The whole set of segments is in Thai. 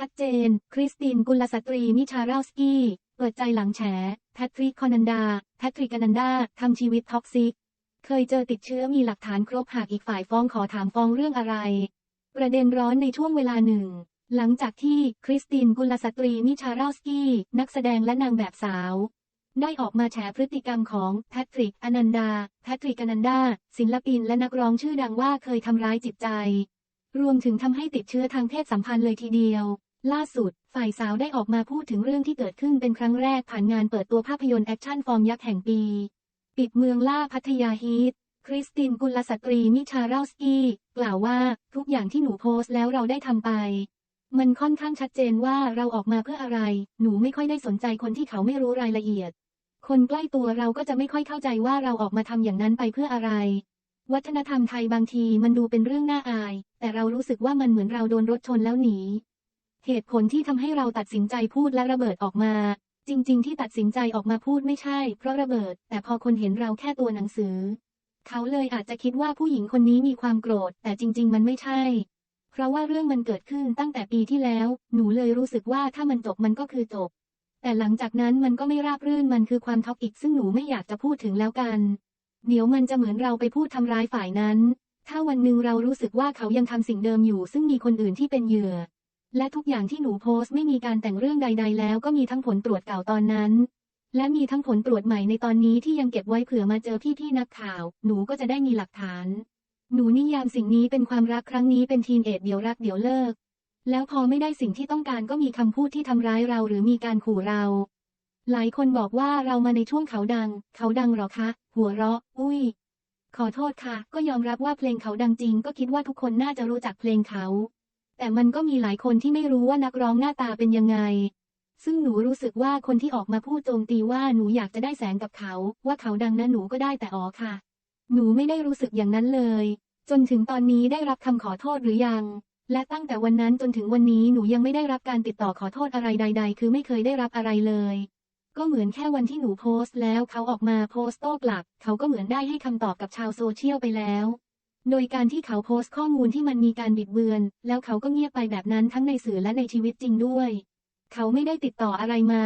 ชัดเจน คริสตินกุลสตรีมิชาราสกี้ เปิดใจหลังแฉ แพทริกคอนันดา แพทริกอนันดา ทำชีวิตท็อกซิก เคยเจอติดเชื้อมีหลักฐานครบหากอีกฝ่ายฟ้องขอถามฟ้องเรื่องอะไร ประเด็นร้อนในช่วงเวลาหนึ่ง หลังจากที่คริสตินกุลสตรีมิชาราสกี้ นักแสดงและนางแบบสาว ได้ออกมาแฉพฤติกรรมของแพทริกอนันดา แพทริกอนันดา ศิลปินและนักร้องชื่อดังว่าเคยทำร้ายจิตใจ รวมถึงทำให้ติดเชื้อทางเพศสัมพันธ์เลยทีเดียว ล่าสุด ฝ่ายสาวได้ออกมาพูดถึงเรื่องที่เกิดขึ้นเป็นครั้งแรกผ่านงานเปิดตัวภาพยนตร์แอคชั่นฟอร์มยักษ์แห่งปี ปิดเมืองล่าพัทยาฮีท คริสตินกุลสตรีมิชาราลสกี้ กล่าวว่าทุกอย่างที่หนูโพสต์แล้วเราได้ทำไป มันค่อนข้างชัดเจนว่าเราออกมาเพื่ออะไร หนูไม่ค่อยได้สนใจคนที่เขาไม่รู้รายละเอียด คนใกล้ตัวเราก็จะไม่ค่อยเข้าใจว่าเราออกมาทำอย่างนั้นไปเพื่ออะไรวัฒนธรรมไทยบางทีมันดูเป็นเรื่องน่าอาย แต่เรารู้สึกว่ามันเหมือนเราโดนรถชนแล้วหนี เหตุผลที่ทำให้เราตัดสินใจพูดและระเบิดออกมา จริง ๆ ที่ตัดสินใจออกมาพูดไม่ใช่ เพราะระเบิด แต่พอคนเห็นเราแค่ตัวหนังสือ เขาเลยอาจจะคิดว่าผู้หญิงคนนี้มีความโกรธ แต่จริง ๆ มันไม่ใช่ เพราะว่าเรื่องมันเกิดขึ้นตั้งแต่ปีที่แล้ว หนูเลยรู้สึกว่าถ้ามันจบมันก็คือจบ แต่หลังจากนั้นมันก็ไม่ราบรื่นมันคือความท็อกอีกซึ่งหนูไม่อยากจะพูดถึงแล้วกัน เดี๋ยวมันจะเหมือนเราไปพูดทำร้ายฝ่ายนั้น ถ้าวันหนึ่งเรารู้สึกว่าเขายังทำสิ่งเดิมอยู่ ซึ่งมีคนอื่นที่เป็นเหยื่อ และทุกอย่างที่หนูโพสต์ไม่มีการแต่งเรื่องใด ๆ แล้วก็มีทั้งผลตรวจเก่าตอนนั้น และมีทั้งผลตรวจใหม่ในตอนนี้ที่ยังเก็บไว้เผื่อมาเจอพี่ๆนักข่าว หนูก็จะได้มีหลักฐาน หนูนิยามสิ่งนี้เป็นความรักครั้งนี้เป็นทีนเอดเดี๋ยวรักเดี๋ยวเลิก แล้วพอไม่ได้สิ่งที่ต้องการก็มีคำพูดที่ทำร้ายเราหรือมีการขู่เรา หลายคนบอกว่าเรามาในช่วงเขาดัง เขาดังหรอคะ หัวเราะ อุ้ย ขอโทษค่ะ ก็ยอมรับว่าเพลงเขาดังจริง ก็คิดว่าทุกคนน่าจะรู้จักเพลงเขา แต่มันก็มีหลายคนที่ไม่รู้ว่านักร้องหน้าตาเป็นยังไง ซึ่งหนูรู้สึกว่าคนที่ออกมาพูดโจมตีว่าหนูอยากจะได้แสงกับเขา ว่าเขาดังนะหนูก็ได้แต่อ๋อค่ะ หนูไม่ได้รู้สึกอย่างนั้นเลย จนถึงตอนนี้ได้รับคำขอโทษหรือยัง และตั้งแต่วันนั้นจนถึงวันนี้หนูยังไม่ได้รับการติดต่อขอโทษอะไรใด ๆ คือไม่เคยได้รับอะไรเลย ก็เหมือนแค่วันที่หนูโพสต์แล้วเขาออกมาโพสต์โต้กลับ เขาก็เหมือนได้ให้คำตอบกับชาวโซเชียลไปแล้ว โดยการที่เขาโพสต์ข้อมูลที่มันมีการบิดเบือน แล้วเขาก็เงียบไปแบบนั้นทั้งในสื่อและในชีวิตจริงด้วย เขาไม่ได้ติดต่ออะไรมา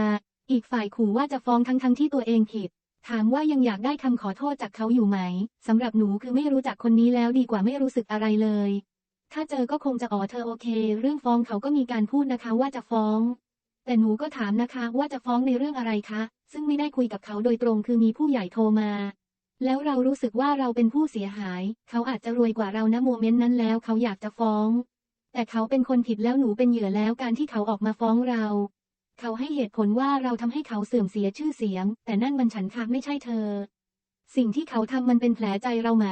อีกฝ่ายขู่ว่าจะฟ้องทั้งทั้งที่ตัวเองผิด ถามว่ายังอยากได้คำขอโทษจากเขาอยู่ไหมสำหรับหนูคือไม่รู้จักคนนี้แล้วดีกว่าไม่รู้สึกอะไรเลย ถ้าเจอก็คงจะอ๋อเธอโอเค เรื่องฟ้องเขาก็มีการพูดนะคะว่าจะฟ้อง แต่หนูก็ถามนะคะว่าจะฟ้องในเรื่องอะไรคะ ซึ่งไม่ได้คุยกับเขาโดยตรงคือมีผู้ใหญ่โทรมา แล้วเรารู้สึกว่าเราเป็นผู้เสียหาย เขาอาจจะรวยกว่าเรานะโมเมนต์นั้นแล้วเขาอยากจะฟ้อง แต่เขาเป็นคนผิดแล้วหนูเป็นเหยื่อแล้วการที่เขาออกมาฟ้องเรา เขาให้เหตุผลว่าเราทำให้เขาเสื่อมเสียชื่อเสียง แต่นั่นมันฉันค่ะไม่ใช่เธอ สิ่งที่เขาทำมันเป็นแผลใจเราไหม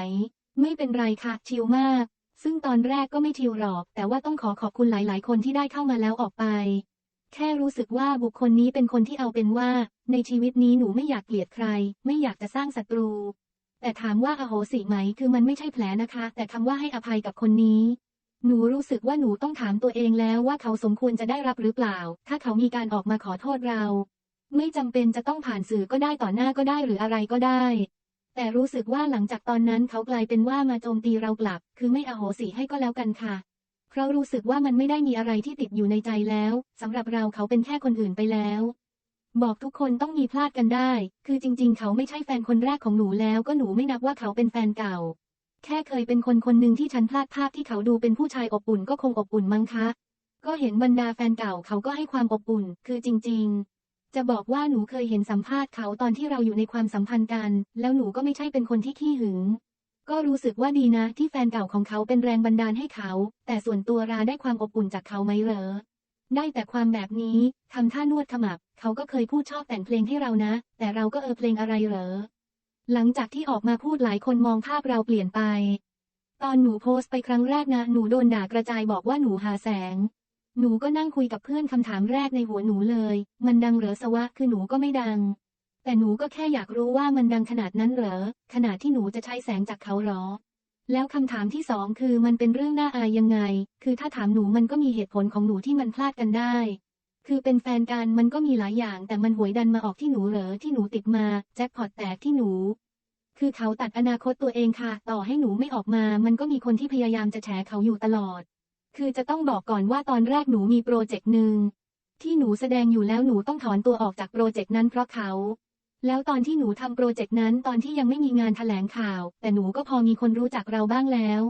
ไม่เป็นไรค่ะ ชิลมาก ซึ่งตอนแรกก็ไม่ชิลหรอก แต่ว่าต้องขอขอบคุณหลาย ๆ คนที่ได้เข้ามาแล้วออกไป แค่รู้สึกว่าบุคคลนี้เป็นคนที่เอาเป็นว่า ในชีวิตนี้หนูไม่อยากเกลียดใคร ไม่อยากจะสร้างศัตรู แต่ถามว่าอโหสิไหม คือมันไม่ใช่แผลนะคะ แต่คำว่าให้อภัยกับคนนี้ หนูรู้สึกว่าหนูต้องถามตัวเองแล้วว่าเขาสมควรจะได้รับหรือเปล่า ถ้าเขามีการออกมาขอโทษเรา ไม่จำเป็นจะต้องผ่านสื่อก็ได้ต่อหน้าก็ได้หรืออะไรก็ได้ แต่รู้สึกว่าหลังจากตอนนั้นเขากลายเป็นว่ามาโจมตีเรากลับ คือไม่อโหสิให้ก็แล้วกันค่ะ ราะรู้สึกว่ามันไม่ได้มีอะไรที่ติดอยู่ในใจแล้วสำหรับเราเขาเป็นแค่คนอื่นไปแล้ว บอกทุกคนต้องมีพลาดกันได้ คือจริง ๆ เขาไม่ใช่แฟนคนแรกของหนูแล้วก็หนูไม่นับว่าเขาเป็นแฟนเก่า แค่เคยเป็นคนคนหนึ่งที่ฉันพลาดภาพที่เขาดูเป็นผู้ชายอบอุ่นก็คงอบอุ่นมั้งคะ ก็เห็นบรรดาแฟนเก่าเขาก็ให้ความอบอุ่น คือจริง ๆจะบอกว่าหนูเคยเห็นสัมภาษณ์เขาตอนที่เราอยู่ในความสัมพันธ์กัน แล้วหนูก็ไม่ใช่เป็นคนที่ขี้หึง ก็รู้สึกว่าดีนะ ที่แฟนเก่าของเขาเป็นแรงบันดาลให้เขา แต่ส่วนตัวราได้ความอบอุ่นจากเขาไหมเหรอ ได้แต่ความแบบนี้ทำท่านวดขมับ เขาก็เคยพูดชอบแต่งเพลงให้เรานะ แต่เราก็เออเพลงอะไรเหรอ หลังจากที่ออกมาพูดหลายคนมองภาพเราเปลี่ยนไป ตอนหนูโพสต์ไปครั้งแรกนะ หนูโดนด่ากระจายบอกว่าหนูหาแสง หนูก็นั่งคุยกับเพื่อนคำถามแรกในหัวหนูเลย มันดังเหรอสวะ คือหนูก็ไม่ดัง แต่หนูก็แค่อยากรู้ว่ามันดังขนาดนั้นเหรอ ขนาดที่หนูจะใช้แสงจากเขาหรอ แล้วคำถามที่สองคือมันเป็นเรื่องน่าอายยังไง คือถ้าถามหนูมันก็มีเหตุผลของหนูที่มันพลาดกันได้ คือเป็นแฟนกันมันก็มีหลายอย่าง แต่มันหวยดันมาออกที่หนูเหรอที่หนูติดมา แจ็คพอตแตกที่หนู คือเขาตัดอนาคตตัวเองค่ะ ต่อให้หนูไม่ออกมา มันก็มีคนที่พยายามจะแฉเขาอยู่ตลอด คือจะต้องบอกก่อนว่าตอนแรกหนูมีโปรเจกต์หนึ่งที่หนูแสดงอยู่แล้วหนูต้องถอนตัวออกจากโปรเจกต์นั้นเพราะเขา แล้วตอนที่หนูทำโปรเจกต์นั้นตอนที่ยังไม่มีงานแถลงข่าว แต่หนูก็พอมีคนรู้จักเราบ้างแล้ว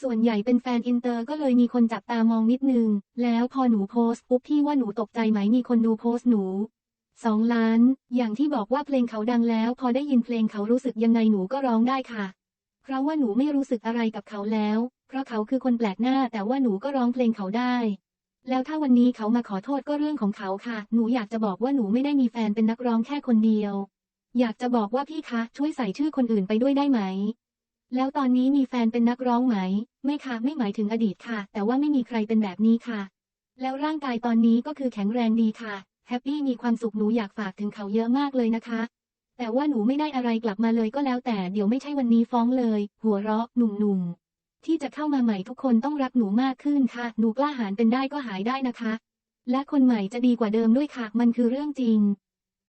ส่วนใหญ่เป็นแฟนอินเตอร์ก็เลยมีคนจับตามองนิดนึง แล้วพอหนูโพสต์ปุ๊บพี่ว่าหนูตกใจไหมมีคนดูโพสต์หนูสองล้าน อย่างที่บอกว่าเพลงเขาดังแล้ว พอได้ยินเพลงเขารู้สึกยังไงหนูก็ร้องได้ค่ะ เพราะว่าหนูไม่รู้สึกอะไรกับเขาแล้ว เพราะเขาคือคนแปลกหน้าแต่ว่าหนูก็ร้องเพลงเขาได้ แล้วถ้าวันนี้เขามาขอโทษก็เรื่องของเขาค่ะ หนูอยากจะบอกว่าหนูไม่ได้มีแฟนเป็นนักร้องแค่คนเดียว อยากจะบอกว่าพี่คะ ช่วยใส่ชื่อคนอื่นไปด้วยได้ไหม แล้วตอนนี้มีแฟนเป็นนักร้องไหม ไม่ค่ะ ไม่หมายถึงอดีตค่ะ แต่ว่าไม่มีใครเป็นแบบนี้ค่ะ แล้วร่างกายตอนนี้ก็คือแข็งแรงดีค่ะ แฮปปี้มีความสุขหนูอยากฝากถึงเขาเยอะมากเลยนะคะ แต่ว่าหนูไม่ได้อะไรกลับมาเลยก็แล้วแต่ เดี๋ยวไม่ใช่วันนี้ฟ้องเลย หัวเราะหนุ่มๆ ที่จะเข้ามาใหม่ทุกคนต้องรักหนูมากขึ้นค่ะ หนูกล้าหาญเป็นได้ก็หายได้นะคะ และคนใหม่จะดีกว่าเดิมด้วยค่ะ มันคือเรื่องจริง